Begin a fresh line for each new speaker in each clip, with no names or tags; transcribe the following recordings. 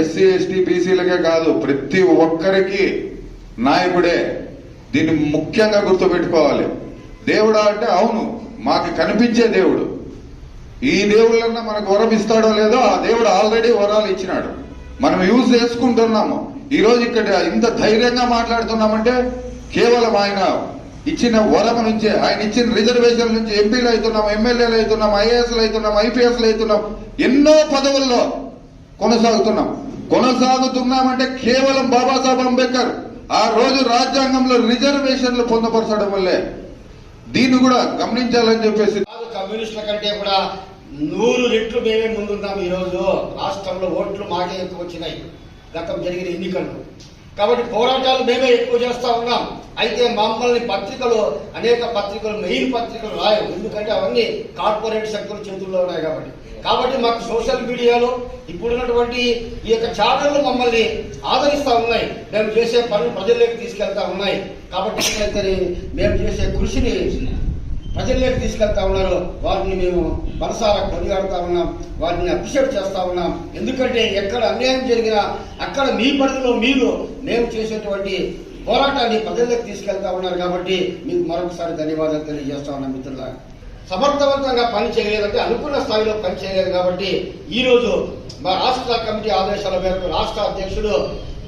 SC ST బీసీలకే కాదు ప్రతి ఒక్కరికి నాయకుడే. దీన్ని ముఖ్యంగా గుర్తుపెట్టుకోవాలి. దేవుడా అంటే అవును మాకు కనిపించే దేవుడు. ఈ దేవుళ్ళన్నా మనకు వరం ఇస్తాడో లేదో ఆ దేవుడు ఆల్రెడీ వరాలు ఇచ్చినాడు. మనం యూజ్ చేసుకుంటున్నాము. ఈ రోజు ఇక్కడ ఇంత ధైర్యంగా మాట్లాడుతున్నామంటే కేవలం ఆయన ఇచ్చిన వరం నుంచే ఆయన ఇచ్చిన రిజర్వేషన్ నుంచి ఎంపీలు అవుతున్నాం ఎమ్మెల్యేలు అవుతున్నాం ఐఏఎస్లు అవుతున్నాం ఐపీఎస్లు అవుతున్నాం ఎన్నో పదవుల్లో కొనసాగుతున్నాం. కొనసాగుతున్నామంటే కేవలం బాబాసాహెబ్ అంబేద్కర్ ఆ రోజు రాజ్యాంగంలో రిజర్వేషన్లు పొందపరచడం వల్లే. దీన్ని కూడా గమనించాలని చెప్పేసి
కమ్యూనిస్టుల కంటే కూడా నూరు రెట్లు మేమే ముందున్నాం ఈ రోజు రాష్ట్రంలో ఓట్లు మాకే ఎక్కువ వచ్చినాయి. గతం జరిగిన ఎన్నికల్లో. కాబట్టి పోరాటాలు మేమే ఎక్కువ చేస్తా ఉన్నాం. అయితే మమ్మల్ని పత్రికలు అనేక పత్రికలు మెయిన్ పత్రికలు రాయవు. ఎందుకంటే అవన్నీ కార్పొరేట్ సెక్టర్ చేతుల్లో ఉన్నాయి కాబట్టి. కాబట్టి మాకు సోషల్ మీడియాలో ఇప్పుడున్నటువంటి ఈ యొక్క ఛానళ్ళు మమ్మల్ని ఆదరిస్తూ ఉన్నాయి. మేము చేసే పనులు ప్రజల్లోకి తీసుకెళ్తా ఉన్నాయి. కాబట్టి మేము చేసే కృషిని ప్రజల్లోకి తీసుకెళ్తా ఉన్నారు. వారిని మేము మనసారా కొనియాడుతా ఉన్నాం. వారిని అప్రిషియేట్ చేస్తా ఉన్నాం. ఎందుకంటే ఎక్కడ అన్యాయం జరిగినా అక్కడ మీ పరిధిలో మీరు మేము చేసేటువంటి పోరాటాన్ని ప్రజల్లోకి తీసుకెళ్తా ఉన్నారు కాబట్టి మీకు మరొకసారి ధన్యవాదాలు తెలియజేస్తా ఉన్నాం మిత్రుల సమర్థవంతంగా పని చేయలేదంటే అనుకున్న స్థాయిలో పని చేయలేదు కాబట్టి ఈరోజు మా రాష్ట్ర కమిటీ ఆదేశాల మేరకు రాష్ట్ర అధ్యక్షుడు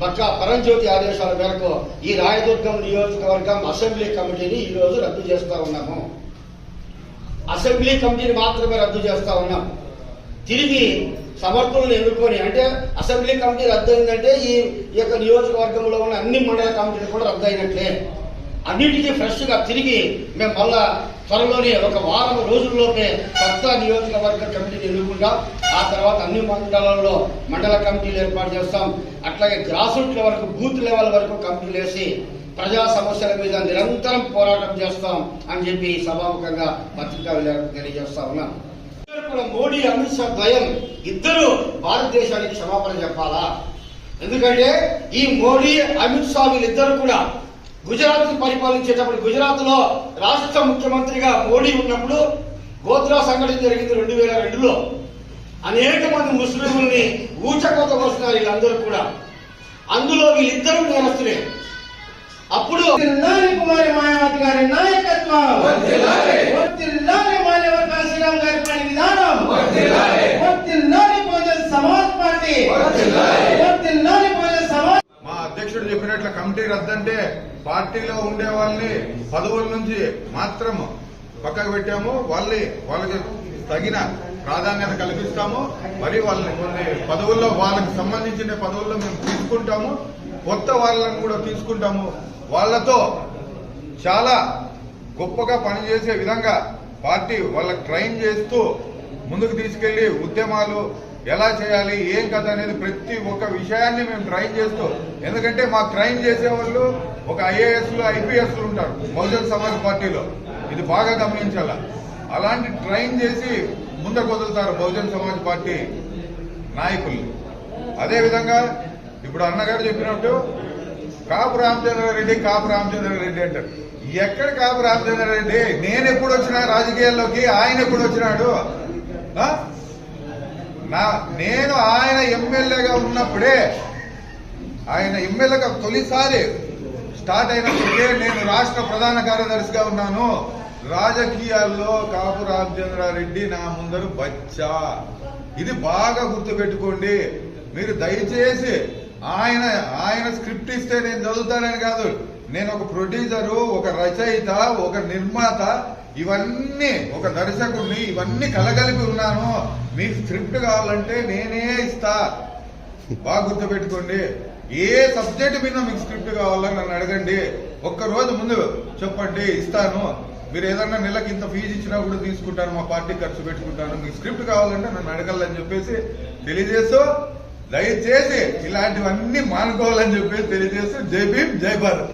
పక్క పరంజ్యోతి ఆదేశాల మేరకు ఈ రాయదుర్గం నియోజకవర్గం అసెంబ్లీ కమిటీని ఈరోజు రద్దు చేస్తా ఉన్నాము. అసెంబ్లీ కమిటీని మాత్రమే రద్దు చేస్తా ఉన్నాం. తిరిగి సమర్థులను ఎన్నుకొని అంటే అసెంబ్లీ కమిటీ రద్దు అయిందంటే ఈ ఈ యొక్క నియోజకవర్గంలో ఉన్న అన్ని మండల కమిటీలు కూడా రద్దు అయినట్లే అన్నిటికీ ఫ్రెష్గా తిరిగి మేము మళ్ళా త్వరలోనే ఒక వారం రోజుల్లోపే కొత్త నియోజకవర్గ కమిటీని ఎన్నుకుంటాం. ఆ తర్వాత అన్ని మండలాల్లో మండల కమిటీలు ఏర్పాటు చేస్తాం. అట్లాగే grass root level booth level వరకు కమిటీలు వేసి ప్రజా సమస్యల మీద నిరంతరం పోరాటం చేస్తాం అని చెప్పి సభాముఖంగా పత్రికా విలేకరులకు తెలియజేస్తా ఉన్నాం. ఇద్దరు కూడా మోడీ అమిత్ షా ద్వయం ఇద్దరు భారతదేశానికి క్షమాపణ చెప్పాలా? ఎందుకంటే ఈ మోడీ అమిత్ షా వీళ్ళిద్దరు కూడా గుజరాత్ పరిపాలించేటప్పుడు గుజరాత్లో రాష్ట్ర ముఖ్యమంత్రిగా మోడీ ఉన్నప్పుడు గోత్రా సంఘటన జరిగింది రెండు వేల రెండులో. అనేక మంది ముస్లింలని ఊచకోత వస్తున్నారు వీళ్ళందరూ కూడా. అందులో వీళ్ళిద్దరూ నేరస్తులే. అప్పుడు
కుమారి మాయావతి గారి నాయకత్వం. కాశీరామ్ గారి పని విధానం. సమాజ్ పార్టీ. సమాజ్
మా అధ్యక్షుడు చెప్పినట్లు కమిటీ రద్దంటే పార్టీలో ఉండే వాళ్ళని పదవుల నుంచి మాత్రం పక్కకు పెట్టాము. వాళ్ళని వాళ్ళకి తగిన ప్రాధాన్యత కల్పిస్తాము. మరి వాళ్ళని కొన్ని పదవుల్లో వాళ్ళకి సంబంధించిన పదవుల్లో మేము తీసుకుంటాము. కొత్త వాళ్ళని కూడా తీసుకుంటాము. వాళ్ళతో చాలా గొప్పగా పనిచేసే విధంగా పార్టీ వాళ్ళకి ట్రైన్ చేస్తూ ముందుకు తీసుకెళ్ళి ఉద్యమాలు ఎలా చేయాలి ఏం కథ అనేది ప్రతి ఒక్క విషయాన్ని మేము ట్రైన్ చేస్తూ ఎందుకంటే మాకు ట్రైన్ చేసే వాళ్ళు ఒక ఐఏఎస్లు ఐపీఎస్లు ఉంటారు బహుజన్ సమాజ్ పార్టీలో. ఇది బాగా గమనించాల. అలాంటి ట్రైన్ చేసి ముందుకు వదులుతారు బహుజన్ సమాజ్ పార్టీ నాయకులు. అదేవిధంగా ఇప్పుడు అన్నగారు చెప్పినట్టు కాపు రామచంద్రారెడ్డి కాపు రామచంద్రారెడ్డి అంటారు. ఎక్కడ కాపు రెడ్డి? నేను ఎప్పుడు వచ్చినా రాజకీయాల్లోకి ఆయన ఎప్పుడు వచ్చినాడు? నా నేను ఆయన ఎమ్మెల్యేగా ఉన్నప్పుడే ఆయన ఎమ్మెల్యేగా తొలిసారి స్టార్ట్ అయినప్పుడే నేను రాష్ట్ర ప్రధాన కార్యదర్శిగా ఉన్నాను. రాజకీయాల్లో కాపు రామచంద్రారెడ్డి నా ముందరు బచ్చా. ఇది బాగా గుర్తుపెట్టుకోండి. మీరు దయచేసి ఆయన ఆయన స్క్రిప్ట్ ఇస్తే నేను చదువుతానని కాదు. నేను ఒక ప్రొడ్యూసరు ఒక రచయిత ఒక నిర్మాత ఇవన్నీ ఒక దర్శకుడిని ఇవన్నీ కలగలిపి ఉన్నాను. మీకు స్క్రిప్ట్ కావాలంటే నేనే ఇస్తా. బాగా గుర్తుపెట్టుకోండి. ఏ సబ్జెక్ట్ మీద మీకు స్క్రిప్ట్ కావాలని నన్ను అడగండి. ఒక్క రోజు ముందు చెప్పండి ఇస్తాను. మీరు ఏదన్నా నెలకి ఇంత ఫీజు ఇచ్చినా కూడా తీసుకుంటాను మా పార్టీ ఖర్చు పెట్టుకుంటాను. మీకు స్క్రిప్ట్ కావాలంటే నన్ను అడగాలని చెప్పేసి తెలియజేస్తూ దయచేసి ఇలాంటివన్నీ మానుకోవాలని చెప్పేసి తెలియజేస్తూ జై భీమ్ జై భారత్.